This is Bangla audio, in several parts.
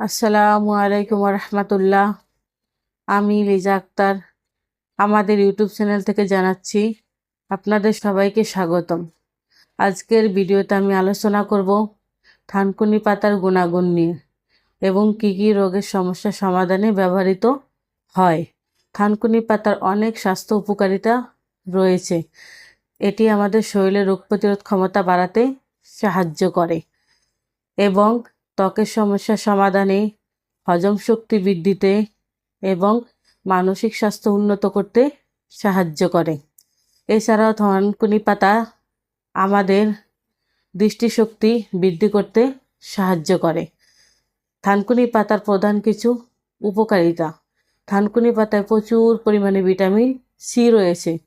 আসসালামু আলাইকুম রহমতুল্লাহ আমি লিজা আক্তার, আমাদের ইউটিউব চ্যানেল থেকে জানাচ্ছি আপনাদের সবাইকে স্বাগতম। আজকের ভিডিওতে আমি আলোচনা করব থানকুনি পাতার গুণাগুণ নিয়ে এবং কী কী রোগের সমস্যা সমাধানে ব্যবহৃত হয়। থানকুনি পাতার অনেক স্বাস্থ্য উপকারিতা রয়েছে। এটি আমাদের শরীরের রোগ প্রতিরোধ ক্ষমতা বাড়াতে সাহায্য করে এবং ত্বকের সমস্যা সমাধানে, হজম শক্তি বৃদ্ধিতে এবং মানসিক স্বাস্থ্য উন্নত করতে সাহায্য করে। এছাড়াও থানকুনি পাতা আমাদের দৃষ্টিশক্তি বৃদ্ধি করতে সাহায্য করে। থানকুনি পাতার প্রধান কিছু উপকারিতা। থানকুনি পাতায় প্রচুর পরিমাণে ভিটামিন সি রয়েছে,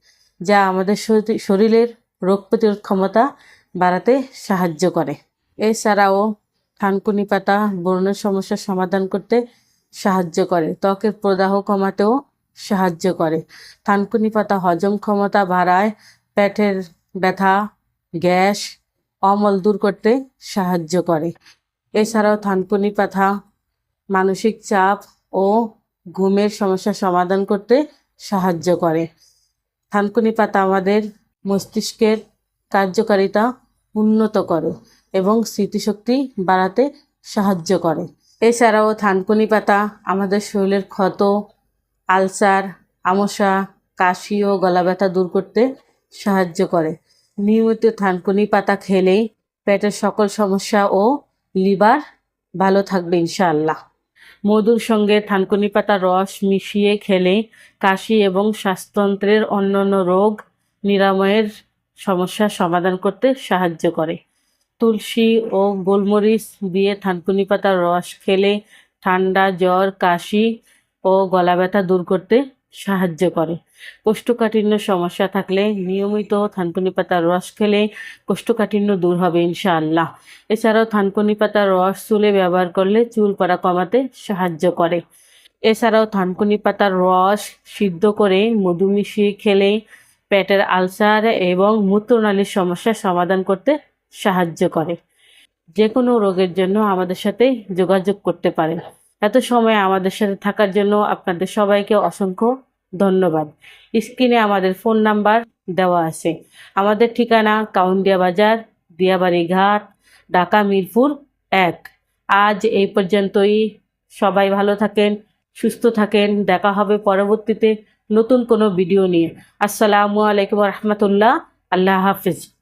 যা আমাদের শরী- শরীরের রোগ প্রতিরোধ ক্ষমতা বাড়াতে সাহায্য করে। এছাড়াও থানকুনি পাতা ব্রণের সমস্যার সমাধান করতে সাহায্য করে। ত্বকের প্রদাহ কমাতেও সাহায্য করে। থানকুনি পাতা হজম ক্ষমতা বাড়ায়, পেটের ব্যথা, গ্যাস অমল দূর করতে সাহায্য করে। এছাড়াও থানকুনি পাতা মানসিক চাপ ও ঘুমের সমস্যা সমাধান করতে সাহায্য করে। থানকুনি পাতা আমাদের মস্তিষ্কের কার্যকারিতা উন্নত করে। এবং স্মৃতিশক্তি বাড়াতে সাহায্য করে। এছাড়াও থানকুনি পাতা, আমাদের শরীরের ক্ষত, আলসার আমশা কাশি ও গলা ব্যথা দূর করতে সাহায্য করে। নিয়মিত থানকুনি পাতা খেলেই পেটের সকল সমস্যা ও লিভার ভালো থাকবে ইনশাআল্লাহ। মধুর সঙ্গে থানকুনি পাতার রস মিশিয়ে খেলে কাশি এবং শ্বাসতন্ত্রের অন্যান্য রোগ নিরাময়ের সমস্যার সমাধান করতে সাহায্য করে। তুলসী ও গোলমরিচ দিয়ে থানকুনি পাতার রস খেলে ঠান্ডা জ্বর, কাশি ও গলা ব্যথা দূর করতে সাহায্য করে। কোষ্ঠকাঠিন্য সমস্যা থাকলে নিয়মিত থানকুনি পাতার রস খেলে কোষ্ঠকাঠিন্য দূর হবে ইনশাআল্লাহ। এছাড়াও থানকুনি পাতার রস চুলে ব্যবহার করলে চুল পড়া কমাতে সাহায্য করে। এছাড়াও থানকুনি পাতার রস সিদ্ধ করে মধু মিশিয়ে খেলে পেটের আলসার এবং মূত্রনালীর সমস্যার সমাধান করতে সাহায্য করে। যে কোনো রোগের জন্য আমাদের সাথে যোগাযোগ করতে পারেন। এত সময় আমাদের সাথে থাকার জন্য আপনাদের সবাইকে অসংখ্য ধন্যবাদ। স্ক্রিনে আমাদের ফোন নাম্বার দেওয়া আছে। আমাদের ঠিকানা কাউন্ডিয়া বাজার, দিয়াবাড়ি ঘাট, ঢাকা মিরপুর এক। আজ এই পর্যন্তই। সবাই ভালো থাকেন, সুস্থ থাকেন। দেখা হবে পরবর্তীতে নতুন কোনো ভিডিও নিয়ে। আসসালামু আলাইকুম রহমতুল্লাহ। আল্লাহ হাফিজ।